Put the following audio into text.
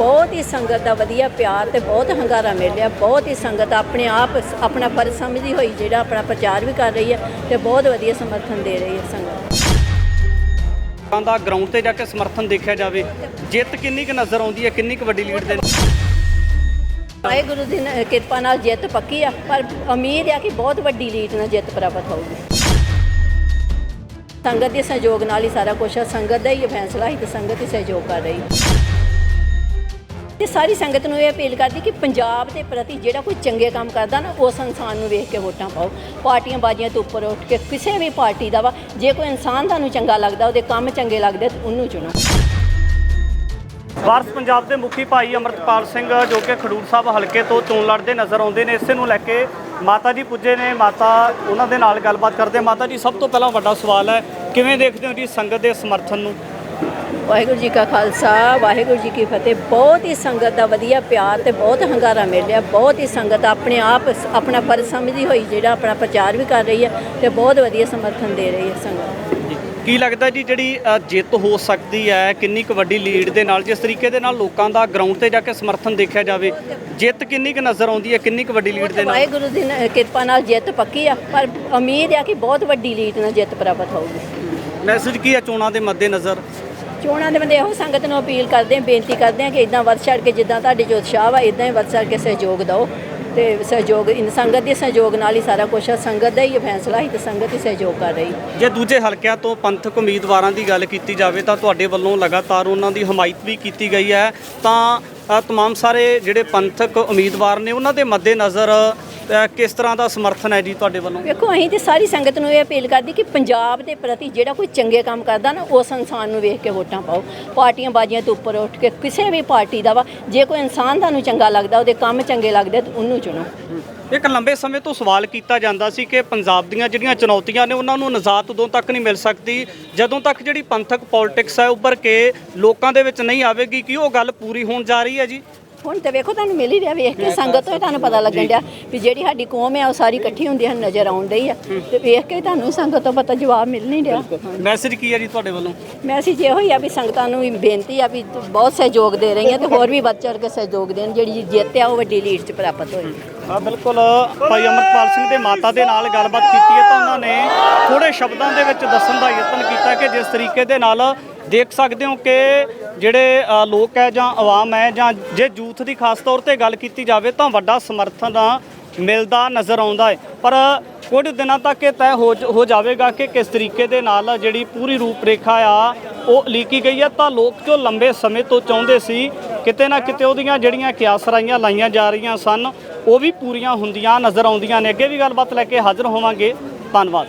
ਬਹੁਤ ਹੀ ਸੰਗਤ ਦਾ ਵਧੀਆ ਪਿਆਰ ਤੇ ਬਹੁਤ ਹੰਗਾਰਾ ਮਿਲ ਰਿਹਾ ਬਹੁਤ ਹੀ ਸੰਗਤ ਆਪਣੇ ਆਪ ਆਪਣਾ ਫਰਜ਼ ਸਮਝਦੀ ਹੋਈ ਜਿਹੜਾ ਆਪਣਾ ਪ੍ਰਚਾਰ ਵੀ ਕਰ ਰਹੀ ਹੈ ਤੇ ਬਹੁਤ ਵਧੀਆ ਸਮਰਥਨ ਦੇ ਰਹੀ ਹੈ ਸੰਗਤ। ਦਾ ਗਰਾਊਂਡ ਤੇ ਜਾ ਕੇ ਸਮਰਥਨ ਦੇਖਿਆ ਜਾਵੇ ਜਿੱਤ ਕਿੰਨੀ ਕੁ ਨਜ਼ਰ ਆਉਂਦੀ ਹੈ ਕਿੰਨੀ ਕੁ ਵੱਡੀ ਲੀਡ ਦੇ ਵਾਹਿਗੁਰੂ ਦੀ ਨ- ਕਿਰਪਾ ਨਾਲ ਜਿੱਤ ਪੱਕੀ ਆ ਪਰ ਉਮੀਦ ਆ ਕਿ ਬਹੁਤ ਵੱਡੀ ਲੀਡ ਨਾਲ ਜਿੱਤ ਪ੍ਰਾਪਤ ਹੋਊਗੀ। ਸੰਗਤ ਦੇ ਸਹਿਯੋਗ ਨਾਲ ਹੀ ਸਾਰਾ ਕੁਝ ਆ ਸੰਗਤ ਦਾ ਹੀ ਇਹ ਫੈਸਲਾ ਹੀ ਤੇ ਸੰਗਤ ਹੀ ਸਹਿਯੋਗ ਕਰ ਰਹੀ ਤੇ ਸਾਰੀ ਸੰਗਤ ਨੂੰ ਇਹ ਅਪੀਲ ਕਰਦੀ ਕਿ ਪੰਜਾਬ ਦੇ ਪ੍ਰਤੀ ਜਿਹੜਾ ਕੋਈ ਚੰਗੇ ਕੰਮ ਕਰਦਾ ਨਾ ਉਸ ਇਨਸਾਨ ਨੂੰ ਵੇਖ ਕੇ ਵੋਟਾਂ ਪਾਓ। ਪਾਰਟੀਆਂ ਬਾਜੀਆਂ ਤੋਂ ਉੱਪਰ ਉੱਠ ਕੇ ਕਿਸੇ ਵੀ ਪਾਰਟੀ ਦਾ ਵਾ, ਜੇ ਕੋਈ ਇਨਸਾਨ ਤੁਹਾਨੂੰ ਚੰਗਾ ਲੱਗਦਾ, ਉਹਦੇ ਕੰਮ ਚੰਗੇ ਲੱਗਦੇ, ਤਾਂ ਉਹਨੂੰ ਚੁਣੋ। ਵਾਰਸ ਪੰਜਾਬ ਦੇ ਮੁਖੀ ਭਾਈ ਅਮਰਤਪਾਲ ਸਿੰਘ, ਜੋ ਕਿ ਖਡੂਰ ਸਾਹਿਬ ਹਲਕੇ ਤੋਂ ਚੋਣ ਲੜਦੇ ਨਜ਼ਰ ਆਉਂਦੇ ਨੇ, ਇਸੇ ਨੂੰ ਲੈ ਕੇ ਮਾਤਾ ਜੀ ਪੁੱਜੇ ਨੇ। ਮਾਤਾ ਉਹਨਾਂ ਦੇ ਨਾਲ ਗੱਲਬਾਤ ਕਰਦੇ ਮਾਤਾ ਜੀ, ਸਭ ਤੋਂ ਪਹਿਲਾਂ ਵੱਡਾ ਸਵਾਲ ਹੈ, ਕਿਵੇਂ ਦੇਖਦੇ ਹੋ ਜੀ ਸੰਗਤ ਦੇ ਸਮਰਥਨ ਨੂੰ? ਵਾਹਿਗੁਰੂ ਜੀ ਕਾ ਖਾਲਸਾ ਵਾਹਿਗੁਰੂ ਜੀ ਕੀ ਫਤਿਹ। ਬਹੁਤ ਹੀ ਸੰਗਤ ਦਾ ਵਧੀਆ ਪਿਆਰ ਤੇ ਬਹੁਤ ਹੰਗਾਰਾ ਮਿਲ ਰਿਹਾ। ਬਹੁਤ ਹੀ ਸੰਗਤ ਆਪਣੇ ਆਪ ਆਪਣਾ ਫਰਜ਼ ਸਮਝਦੀ ਹੋਈ ਜਿਹੜਾ ਆਪਣਾ ਪ੍ਰਚਾਰ ਵੀ ਕਰ ਰਹੀ ਹੈ ਤੇ ਬਹੁਤ ਵਧੀਆ ਸਮਰਥਨ ਦੇ ਰਹੀ ਹੈ ਸੰਗਤ। ਕੀ ਲੱਗਦਾ ਜੀ ਜਿਹੜੀ ਜਿੱਤ ਹੋ ਸਕਦੀ ਹੈ ਕਿੰਨੀ ਕੁ ਵੱਡੀ ਲੀਡ ਦੇ ਨਾਲ ਜਿਸ ਤਰੀਕੇ ਦੇ ਨਾਲ ਲੋਕਾਂ ਦਾ ਗਰਾਊਂਡ ਤੇ ਜਾ ਕੇ ਸਮਰਥਨ ਦੇਖਿਆ ਜਾਵੇ ਜਿੱਤ ਕਿੰਨੀ ਕੁ ਨਜ਼ਰ ਆਉਂਦੀ ਹੈ ਕਿੰਨੀ ਕੁ ਵੱਡੀ ਲੀਡ ਦੇ ਨਾਲ? ਵਾਹਿਗੁਰੂ ਦੀ ਕਿਰਪਾ ਨਾਲ ਜਿੱਤ ਪੱਕੀ ਆ ਪਰ ਉਮੀਦ ਆ ਕਿ ਬਹੁਤ ਵੱਡੀ ਲੀਡ ਨਾਲ ਜਿੱਤ ਪ੍ਰਾਪਤ ਹੋਊਗੀ। ਮੈਸੇਜ ਕੀ ਹੈ ਚੋਣਾਂ ਦੇ ਮੱਦੇਨਜ਼ਰ? ਚੋਣਾਂ ਦੇ ਬੰਦੇ ਇਹੋ ਸੰਗਤ ਨੂੰ ਅਪੀਲ ਕਰਦੇ ਆ ਬੇਨਤੀ ਕਰਦੇ ਆ ਕਿ ਇਦਾਂ ਵੱਧ ਚੜ੍ਹ ਕੇ ਜਿੱਦਾਂ ਤੁਹਾਡੇ ਜੋ ਉਤਸ਼ਾਹ ਵਾ ਇਦਾਂ ਹੀ ਵੱਧ ਚੜ੍ਹ ਕੇ ਸਹਿਯੋਗ ਦਿਓ ਤੇ ਸਹਿਯੋਗ ਇਨ ਸੰਗਤ ਦੇ ਸਹਿਯੋਗ ਨਾਲ ਹੀ ਸਾਰਾ ਕੁਝ ਸੰਗਤ ਦਾ ਹੀ ਇਹ ਫੈਸਲਾ ਹੀ ਤੇ ਸੰਗਤ ਹੀ ਸਹਿਯੋਗ ਕਰ ਰਹੀ। ਜੇ ਦੂਜੇ ਹਲਕਿਆਂ ਤੋਂ ਪੰਥਕ ਉਮੀਦਵਾਰਾਂ ਦੀ ਗੱਲ ਕੀਤੀ ਜਾਵੇ ਤਾਂ ਤੁਹਾਡੇ ਵੱਲੋਂ ਲਗਾਤਾਰ ਉਹਨਾਂ ਦੀ ਹਮਾਇਤ ਵੀ ਕੀਤੀ ਗਈ ਹੈ। ਤਾਂ ਤਮਾਮ ਸਾਰੇ ਜਿਹੜੇ ਪੰਥਕ ਉਮੀਦਵਾਰ ਨੇ ਉਹਨਾਂ ਦੇ ਮੱਦੇਨਜ਼ਰ ਅ, ਕਿਸ ਤਰ੍ਹਾਂ ਦਾ ਸਮਰਥਨ ਹੈ ਜੀ ਤੁਹਾਡੇ ਵੱਲੋਂ? ਵੇਖੋ ਅਸੀਂ ਤੇ ਸਾਰੀ ਸੰਗਤ ਨੂੰ ਇਹ ਅਪੀਲ ਕਰਦੀ ਕਿ ਪੰਜਾਬ ਦੇ ਪ੍ਰਤੀ ਜਿਹੜਾ ਕੋਈ ਚੰਗੇ ਕੰਮ ਕਰਦਾ ਨਾ ਉਸ ਇਨਸਾਨ ਨੂੰ ਵੇਖ ਕੇ ਵੋਟਾਂ ਪਾਓ। ਪਾਰਟੀਆਂ ਬਾਜੀਆਂ ਤੋਂ ਉੱਪਰ ਉੱਠ ਕੇ ਕਿਸੇ ਵੀ ਪਾਰਟੀ ਦਾ ਵਾ ਜੇ ਕੋਈ ਇਨਸਾਨ ਤੁਹਾਨੂੰ ਚੰਗਾ ਲੱਗਦਾ ਉਹਦੇ ਕੰਮ ਚੰਗੇ ਲੱਗਦੇ ਤਾਂ ਉਹਨੂੰ ਚੁਣੋ। ਇੱਕ ਲੰਬੇ ਸਮੇਂ ਤੋਂ ਸਵਾਲ ਕੀਤਾ ਜਾਂਦਾ ਸੀ ਕਿ ਪੰਜਾਬ ਦੀਆਂ ਜਿਹੜੀਆਂ ਚੁਣੌਤੀਆਂ ਨੇ ਉਹਨਾਂ ਨੂੰ ਨਜ਼ਾਤ ਉਦੋਂ ਤੱਕ ਨਹੀਂ ਮਿਲ ਸਕਦੀ ਜਦੋਂ ਤੱਕ ਜਿਹੜੀ ਪੰਥਕ ਪੋਲਿਟਿਕਸ ਹੈ ਉੱਭਰ ਕੇ ਲੋਕਾਂ ਦੇ ਵਿੱਚ ਨਹੀਂ ਆਵੇਗੀ ਕਿ ਉਹ ਗੱਲ ਪੂਰੀ ਹੋਣ ਜਾ ਰਹੀ ਹੈ ਜੀ? ਹੁਣ ਤੇ ਵੇਖੋ ਤੁਹਾਨੂੰ ਮਿਲ ਹੀ ਰਿਹਾ ਵੇਖ ਕੇ ਸੰਗਤ ਤੋਂ ਹੀ ਤੁਹਾਨੂੰ ਪਤਾ ਲੱਗਣ ਡਿਆ ਵੀ ਜਿਹੜੀ ਸਾਡੀ ਕੌਮ ਹੈ ਉਹ ਸਾਰੀ ਇਕੱਠੀ ਹੁੰਦੀ ਹੈ ਨਜ਼ਰ ਆਉਣ ਡਈ ਆ। ਤੇ ਵੇਖ ਕੇ ਤੁਹਾਨੂੰ ਸੰਗਤ ਤੋਂ ਪਤਾ ਜਵਾਬ ਮਿਲ ਨਹੀਂ ਰਿਹਾ। ਮੈਸੇਜ ਕੀ ਹੈ ਜੀ ਤੁਹਾਡੇ ਵੱਲੋਂ? ਮੈਸੇਜ ਇਹੋ ਹੀ ਆ ਵੀ ਸੰਗਤਾਂ ਨੂੰ ਵੀ ਬੇਨਤੀ ਆ ਵੀ ਬਹੁਤ ਸਹਿਯੋਗ ਦੇ ਰਹੀਆਂ ਤੇ ਹੋਰ ਵੀ ਵੱਧ ਚੜ੍ਹ ਕੇ ਸਹਿਯੋਗ ਦੇਣ ਜਿਹੜੀ ਜਿੱਤ ਆ ਉਹ ਵੱਡੀ ਲੀਡ 'ਚ ਪ੍ਰਾਪਤ ਹੋਈ ਆ ਬਿਲਕੁਲ। ਭਾਈ ਅਮਰਪਾਲ ਸਿੰਘ ਦੇ ਮਾਤਾ ਦੇ ਨਾਲ ਗੱਲਬਾਤ ਕੀਤੀ ਹੈ ਤਾਂ ਉਹਨਾਂ ਨੇ ਥੋੜੇ ਸ਼ਬਦਾਂ ਦੇ ਵਿੱਚ ਦੱਸਣ ਦਾ ਯਤਨ ਕੀਤਾ ਕਿ ਜਿਸ ਤਰੀਕੇ ਦੇ ਨਾਲ ਦੇਖ ਸਕਦੇ ਹੋ ਕਿ ਜਿਹੜੇ ਲੋਕ ਹੈ ਜਾਂ ਆਵਾਮ ਹੈ ਜਾਂ ਜੇ ਯੂਥ ਦੀ ਖਾਸ ਤੌਰ ਤੇ ਗੱਲ ਕੀਤੀ ਜਾਵੇ ਤਾਂ ਵੱਡਾ ਸਮਰਥਨ ਮਿਲਦਾ, ਨਜ਼ਰ ਆਉਂਦਾ ਹੈ। ਪਰ ਕੁਝ ਦਿਨਾਂ ਤੱਕ ਇਹ ਤੈਅ ਹੋ ਜ- ਹੋ ਜਾਵੇਗਾ ਕਿ ਕਿਸ ਤਰੀਕੇ ਦੇ ਨਾਲ ਜਿਹੜੀ ਪੂਰੀ ਰੂਪਰੇਖਾ ਆ, ਉਹ ਲੀਕੀ ਗਈ ਹੈ। ਤਾਂ ਲੋਕ ਜੋ ਲੰਬੇ ਸਮੇਂ ਤੋਂ ਚਾਹੁੰਦੇ ਸੀ, ਕਿਤੇ ਨਾ ਕਿਤੇ ਉਹਦੀਆਂ ਜਿਹੜੀਆਂ ਕਿਆਸਰਾਈਆਂ ਲਾਈਆਂ ਜਾ ਰਹੀਆਂ ਸਨ, ਉਹ ਵੀ ਪੂਰੀਆਂ ਹੁੰਦੀਆਂ, ਨਜ਼ਰ ਆਉਂਦੀਆਂ ਨੇ। ਅੱਗੇ ਵੀ ਗੱਲਬਾਤ ਲੈ ਕੇ ਹਾਜ਼ਰ ਹੋਵਾਂਗੇ। ਧੰਨਵਾਦ।